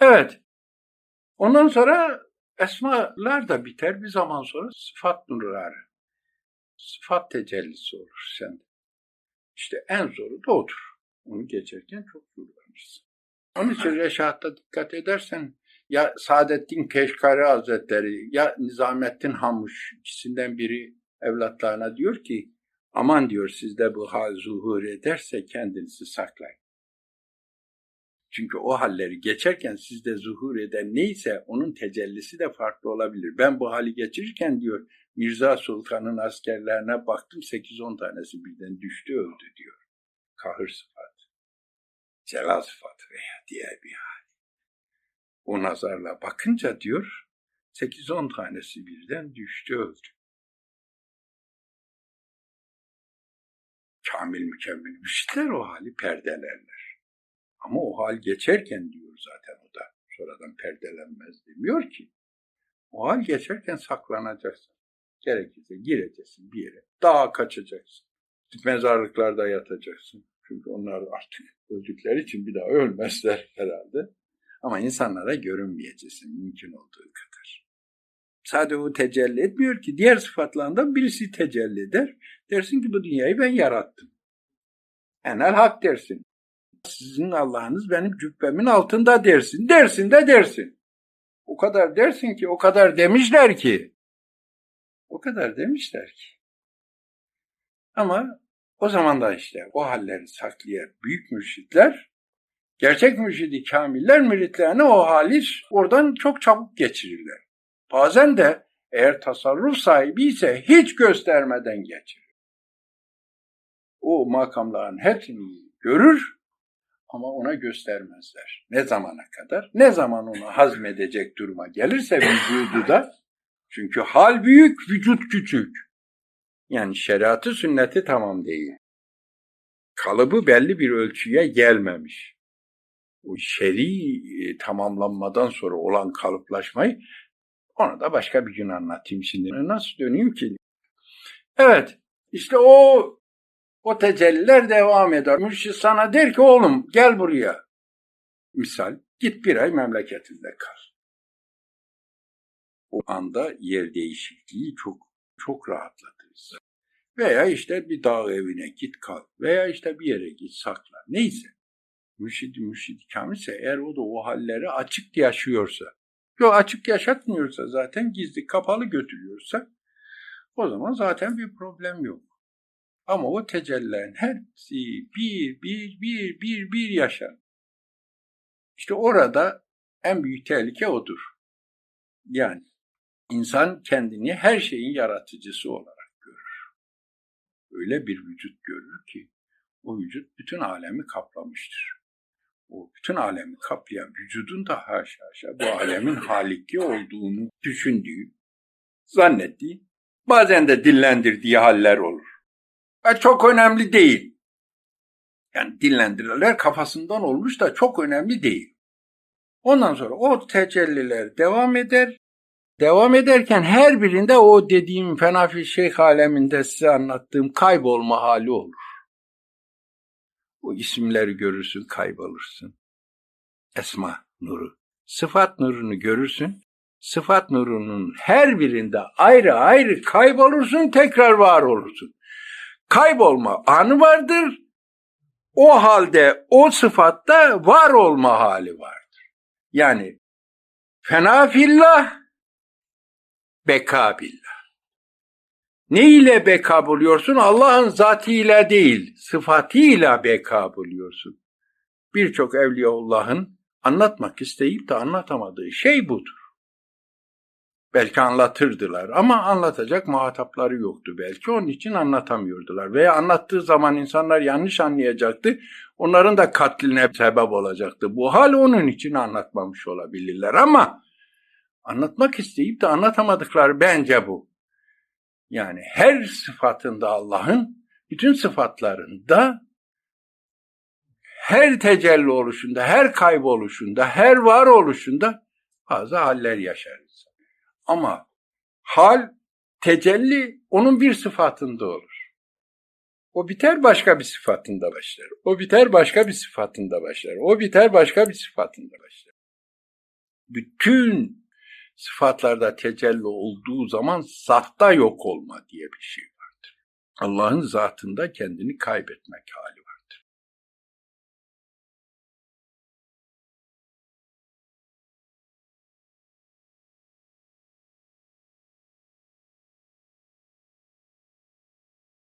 Evet. Ondan sonra esmalar da biter. Bir zaman sonra sıfat nurları. Sıfat tecellisi olur sende. İşte en zoru da odur. Onu geçerken çok zorlanırsın. Onun için Reşat'ta dikkat edersen ya Saadettin Keşkari Hazretleri ya Nizamettin Hamuş ikisinden biri evlatlarına diyor ki aman diyor sizde bu hal zuhur ederse kendinizi saklayın. Çünkü o halleri geçerken sizde zuhur eden neyse onun tecellisi de farklı olabilir. Ben bu hali geçirirken diyor Mirza Sultan'ın askerlerine baktım 8-10 tanesi birden düştü öldü diyor. Kahır sıfat, celal sıfat veya diğer bir hal. O nazarla bakınca diyor 8-10 tanesi birden düştü öldü. Kamil mükemmel müşrikler o hali perdelerler. Ama o hal geçerken diyor zaten o da. Sonradan perdelenmez demiyor ki. O hal geçerken saklanacaksın. Gerekirse gireceksin bir yere. Dağa kaçacaksın. Mezarlıklarda yatacaksın. Çünkü onlar artık öldükleri için bir daha ölmezler herhalde. Ama insanlara görünmeyeceksin mümkün olduğu kadar. Sadece o tecelli etmiyor ki. Diğer sıfatlarından birisi tecelli eder. Dersin ki bu dünyayı ben yarattım. Enel hak dersin. Sizin Allah'ınız benim cübbemin altında dersin. Dersin de dersin. O kadar dersin ki, o kadar demişler ki. O kadar demişler ki. Ama o zaman da işte o halleri saklayan büyük mürşitler, gerçek mürşidi kamiller müritlerine o hali oradan çok çabuk geçirirler. Bazen de eğer tasarruf sahibi ise hiç göstermeden geçirir. O makamların hepsini görür ama ona göstermezler. Ne zamana kadar? Ne zaman onu hazmedecek duruma gelirse vücudu da çünkü hal büyük, vücut küçük. Yani şeriatı sünneti tamam değil. Kalıbı belli bir ölçüye gelmemiş. O şer'i e, tamamlanmadan sonra olan kalıplaşmayı onu da başka bir gün anlatayım şimdi. Nasıl döneyim ki? Evet, işte o o tecelliler devam eder. Mürşid sana der ki oğlum gel buraya. Misal git bir ay memleketinde kal. O anda yer değişikliği çok çok rahatlatır. Veya işte bir dağ evine git kal. Veya işte bir yere git sakla. Neyse. Mürşidi mürşidi kamilse eğer o da o halleri açık yaşıyorsa. Yok açık yaşatmıyorsa zaten gizli kapalı götürüyorsa o zaman zaten bir problem yok. Ama o tecellilerin hepsi bir, bir, bir, bir, bir yaşar. İşte orada en büyük tehlike odur. Yani insan kendini her şeyin yaratıcısı olarak görür. Öyle bir vücut görür ki o vücut bütün alemi kaplamıştır. O bütün alemi kaplayan vücudun da haşa haşa bu alemin haliki olduğunu düşündüğü, zannettiği, bazen de dillendirdiği haller olur. Ve çok önemli değil. Yani dinlendirirler kafasından olmuş da çok önemli değil. Ondan sonra o tecelliler devam eder. Devam ederken her birinde o dediğim fenafil şeyh aleminde size anlattığım kaybolma hali olur. O isimleri görürsün kaybolursun. Esma nuru. Sıfat nurunu görürsün. Sıfat nurunun her birinde ayrı ayrı kaybolursun tekrar var olursun kaybolma anı vardır. O halde o sıfatta var olma hali vardır. Yani fena fillah, beka billah. Ne ile beka buluyorsun? Allah'ın zatıyla değil, sıfatıyla beka buluyorsun. Birçok Evliyaullah'ın anlatmak isteyip de anlatamadığı şey budur. Belki anlatırdılar ama anlatacak muhatapları yoktu belki. Onun için anlatamıyordular. Veya anlattığı zaman insanlar yanlış anlayacaktı. Onların da katline sebep olacaktı. Bu hal onun için anlatmamış olabilirler ama anlatmak isteyip de anlatamadıkları bence bu. Yani her sıfatında Allah'ın bütün sıfatlarında her tecelli oluşunda, her kayboluşunda, her var oluşunda bazı haller yaşarız. Ama hal, tecelli onun bir sıfatında olur. O biter başka bir sıfatında başlar. O biter başka bir sıfatında başlar. O biter başka bir sıfatında başlar. bütün sıfatlarda tecelli olduğu zaman zatta yok olma diye bir şey vardır. Allah'ın zatında kendini kaybetmek hali